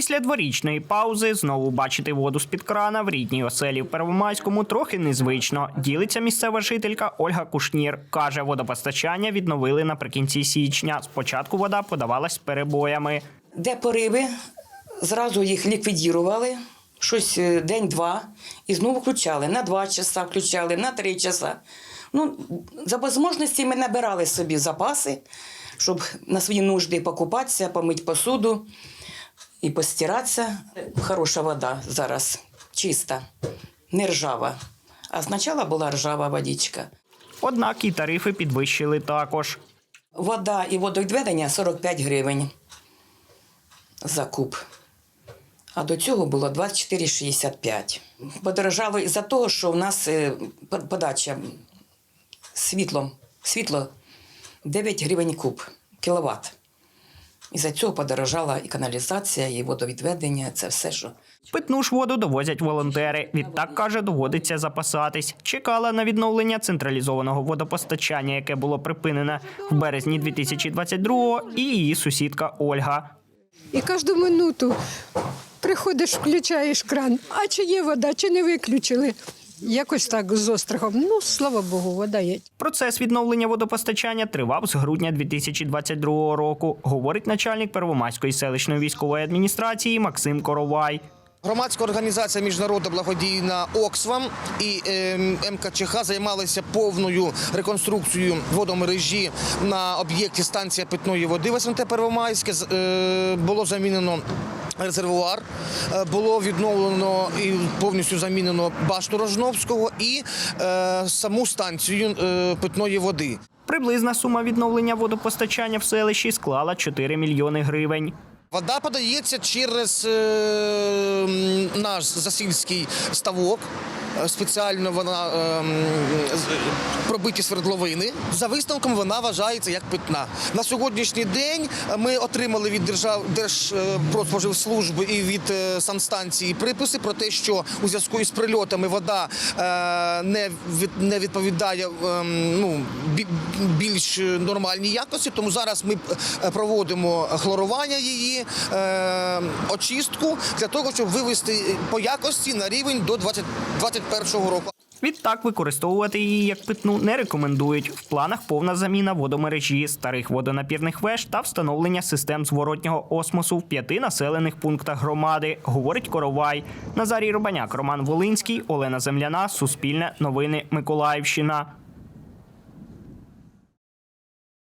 Після дворічної паузи знову бачити воду з-під крана в рідній оселі в Первомайському трохи незвично. Ділиться місцева жителька Ольга Кушнір. Каже, водопостачання відновили наприкінці січня. Спочатку вода подавалась з перебоями. Де пориви, зразу їх ліквідірували, щось е, день-два, і знову включали. На два часа включали, на три часа. Ну, за можливості ми набирали собі запаси, щоб на свої нужди покупатися, помити посуду і постиратися. Хороша вода зараз, чиста, не ржава. А спочатку була ржава водичка. Однак і тарифи підвищили також. Вода і водовідведення 45 гривень за куб. А до цього було 24,65. Подорожало із-за того, що в нас е, подача світлом, світло 9 гривень куб, кіловат. Із-за цього подорожала і каналізація, і водовідведення, це все, що. Питну ж воду довозять волонтери. Відтак каже, доводиться запасатись. Чекала на відновлення централізованого водопостачання, яке було припинене в березні 2022-го, і її сусідка Ольга. І кожну минуту приходиш, включаєш кран, а чи є вода, чи не виключили. Якось так з острахом. Ну, слава Богу, вода є. Процес відновлення водопостачання тривав з грудня 2022 року, говорить начальник Первомайської селищної військової адміністрації Максим Коровай. Громадська організація міжнародна благодійна Оксфам і ем, МКЧХ займалися повною реконструкцією водомережі на об'єкті станція питної води в Первомайське. Е, Було замінено резервуар, е, було відновлено і повністю замінено башту Рожновського і е, саму станцію е, питної води. Приблизна сума відновлення водопостачання в селищі склала 4 мільйони гривень. Вода подається через е, наш засільський ставок. Е, Спеціально вона е, з- пробиті свердловини. За висновком вона вважається як питна. На сьогоднішній день ми отримали від держав Держпродспоживслужби і від е, санстанції приписи про те, що у зв'язку із прильотами вода е, не не відповідає ем, ну, більш нормальній якості. Тому зараз ми проводимо хлорування її, е, очистку для того, щоб вивести по якості на рівень до 20 2021 року. Відтак використовувати її як питну не рекомендують. В планах повна заміна водомережі, старих водонапірних веж та встановлення систем зворотнього осмосу в п'яти населених пунктах громади, говорить Коровай. Назарій Рубаняк, Роман Волинський, Олена Земляна, Суспільне, Новини Миколаївщина.